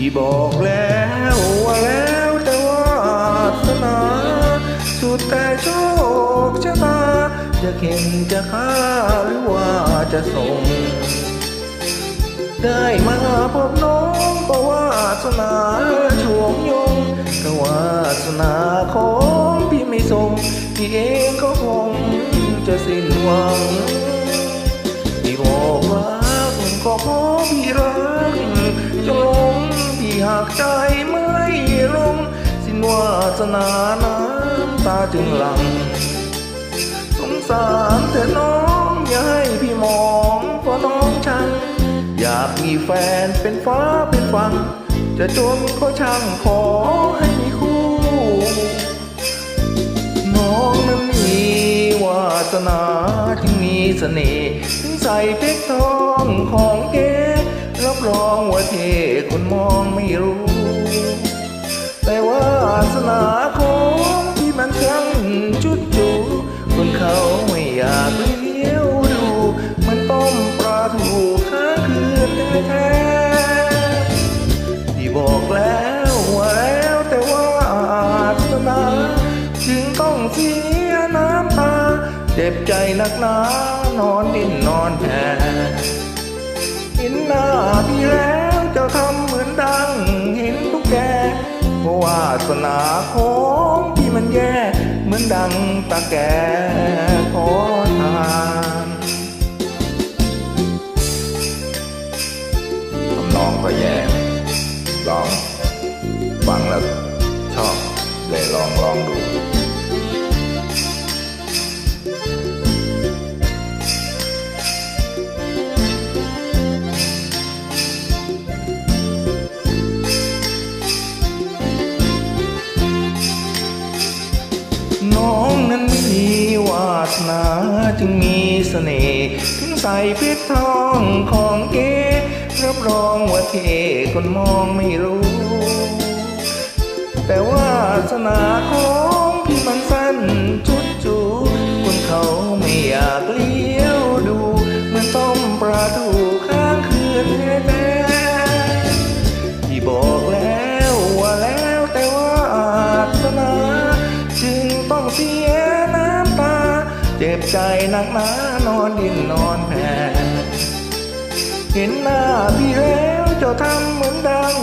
ที่บอกแล้วว่าแล้วแต่วาสนาสุดแต่โชคชะตา จะเข็นจะฆ่าหรือว่าจะส่ง ได้มาพบน้องก็ว่าสนาช่วงยงก็ว่าสนาของพี่ไม่ส่งพี่เองก็คงจะสิ้นหวัง พี่บอกรักก็เพราะพี่รัก ใจไม่ลง สิ้นวาสนาน้ำตาจึงหลัง สงสารแต่น้องอย่าให้พี่มองเพราะน้องฉันอยากมีแฟนเป็นฟ้าเป็นฟัง จะจนก็ช่างขอให้มีคู่ น้องนั้นมีวาสนาจึงมีเสน่ห์ถึงใส่เพชรทองของเก๋รับรองว่าเทคนมองไม่รู้ สนาของที่มันช่างจุดจูคนเขาไม่อยากเลี้ยวดู มันต้มปลาถูกค้างคืนแท้ๆที่บอกแล้วว่าแล้วแต่ว่าสนาจึงต้องเสียน้ำตาเจ็บใจหนักหนานอนดิ้นนอนแผ่เห็นหน้าพี่แล้ว สนาของที่มันแย่ เหมือนดังตาแก่ขอทาน หนาจึงมีเสน่ห์ถึงใส่เพชรทองของเก๋รับรองว่าเทคนมองไม่รู้ แต่ว่าสนาของพี่มันสั้นจุดจูคนเขาไม่อยากเลี้ยวดูเหมือนต้มปลาทู ใจหนักหนานอนดินนอนแผ่เห็นหน้าพี่แล้วจะทำเหมือนดัง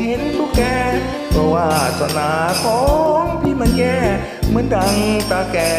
เห็นทุกแกเพราะว่าสนาของพี่มันแย่เหมือนดังตาแก่